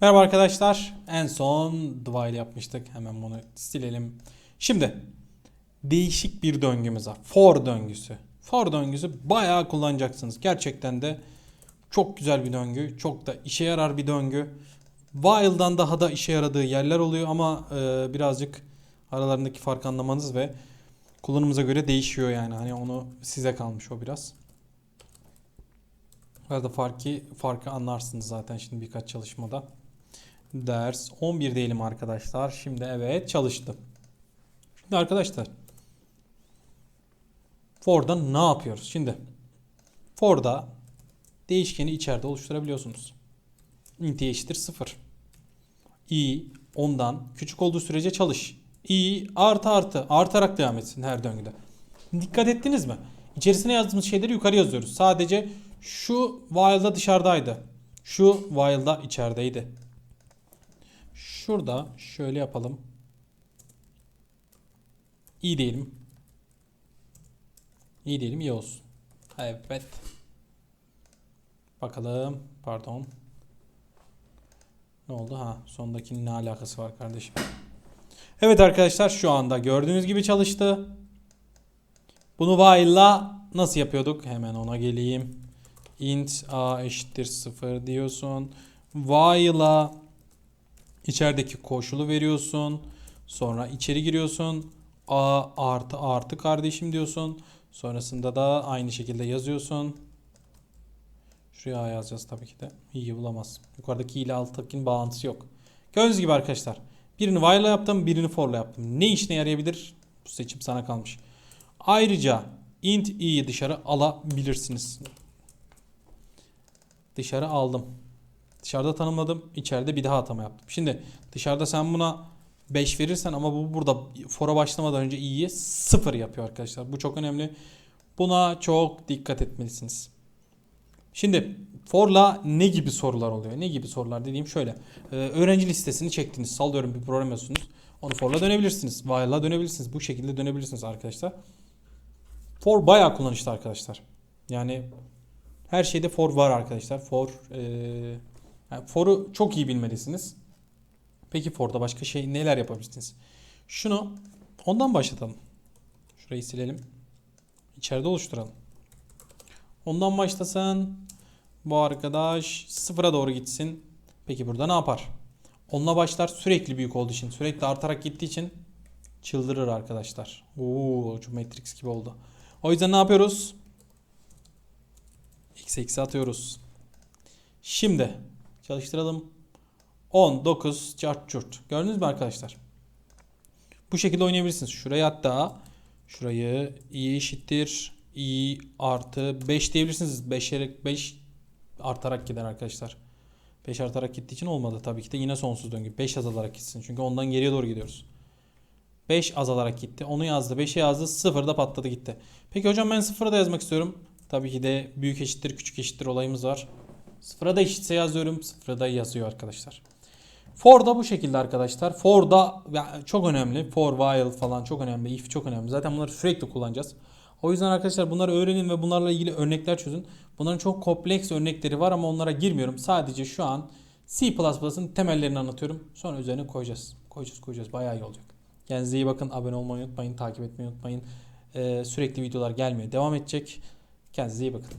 Merhaba arkadaşlar. En son while yapmıştık. Hemen bunu silelim. Şimdi değişik bir döngümüz var. For döngüsü. For döngüsü bayağı kullanacaksınız. Gerçekten de çok güzel bir döngü. Çok da işe yarar bir döngü. While'dan daha da işe yaradığı yerler oluyor ama e, birazcık aralarındaki farkı anlamanız ve kullanımıza göre değişiyor yani. Hani onu size kalmış o biraz. Arada farkı farkı anlarsınız zaten şimdi birkaç çalışmada. Ders 11 diyelim arkadaşlar. Şimdi evet çalıştı. Şimdi arkadaşlar for'da ne yapıyoruz? Şimdi for'da değişkeni içeride oluşturabiliyorsunuz. int eşittir 0. i ondan küçük olduğu sürece çalış. i artı artı artarak devam etsin her döngüde. Dikkat ettiniz mi? İçerisine yazdığımız şeyleri yukarı yazıyoruz. Sadece şu while'da dışarıdaydı. Şu while'da içerideydi. Şurada şöyle yapalım. İyi diyelim. İyi diyelim iyi olsun. Evet. Bakalım. Pardon. Ne oldu? Ha sondakinin ne alakası var kardeşim? Evet arkadaşlar şu anda gördüğünüz gibi çalıştı. Bunu while'la nasıl yapıyorduk? Hemen ona geleyim. int a eşittir 0 diyorsun. While'a içerideki koşulu veriyorsun. Sonra içeri giriyorsun. A artı artı kardeşim diyorsun. Sonrasında da aynı şekilde yazıyorsun. Şuraya A yazacağız tabii ki de. İyi bulamaz. Yukarıdaki ile alttakinin bağlantısı yok. Gördüğünüz gibi arkadaşlar. Birini while'la yaptım, birini for'la yaptım. Ne işine yarayabilir? Bu seçim sana kalmış. Ayrıca int i'yi dışarı alabilirsiniz. Dışarı aldım. Dışarıda tanımladım. içeride bir daha atama yaptım. Şimdi dışarıda sen buna 5 verirsen ama bu burada fora başlamadan önce i'yi 0 yapıyor arkadaşlar. Bu çok önemli. Buna çok dikkat etmelisiniz. Şimdi for'la ne gibi sorular oluyor? Ne gibi sorular dediğim şöyle. Ee, öğrenci listesini çektiniz. Sallıyorum bir program yazıyorsunuz. Onu for'la dönebilirsiniz. While'la dönebilirsiniz. Bu şekilde dönebilirsiniz arkadaşlar. For bayağı kullanışlı arkadaşlar. Yani her şeyde for var arkadaşlar. For e, yani for'u çok iyi bilmelisiniz. Peki for'da başka şey neler yapabilirsiniz? Şunu ondan başlatalım. Şurayı silelim. İçeride oluşturalım. Ondan başlasın. Bu arkadaş sıfıra doğru gitsin. Peki burada ne yapar? Onunla başlar sürekli büyük olduğu için, sürekli artarak gittiği için çıldırır arkadaşlar. Oo, çok Matrix gibi oldu. O yüzden ne yapıyoruz? X eksi atıyoruz. Şimdi çalıştıralım. 10, 9, çart çurt. Gördünüz mü arkadaşlar? Bu şekilde oynayabilirsiniz. Şuraya hatta şurayı i eşittir i artı 5 diyebilirsiniz. 5'e 5 artarak gider arkadaşlar. 5 artarak gittiği için olmadı tabii ki de yine sonsuz döngü. 5 azalarak gitsin. Çünkü ondan geriye doğru gidiyoruz. 5 azalarak gitti. Onu yazdı. 5'e yazdı. 0 da patladı gitti. Peki hocam ben 0'a da yazmak istiyorum. Tabii ki de büyük eşittir küçük eşittir olayımız var. 0'a da eşitse yazıyorum. 0'a da yazıyor arkadaşlar. For da bu şekilde arkadaşlar. For da çok önemli. For while falan çok önemli. If çok önemli. Zaten bunları sürekli kullanacağız. O yüzden arkadaşlar bunları öğrenin ve bunlarla ilgili örnekler çözün. Bunların çok kompleks örnekleri var ama onlara girmiyorum. Sadece şu an C++'ın temellerini anlatıyorum. Sonra üzerine koyacağız. Koyacağız koyacağız. Bayağı iyi olacak. Kendinize iyi bakın. Abone olmayı unutmayın. Takip etmeyi unutmayın. Ee, sürekli videolar gelmeye devam edecek. Kendinize iyi bakın.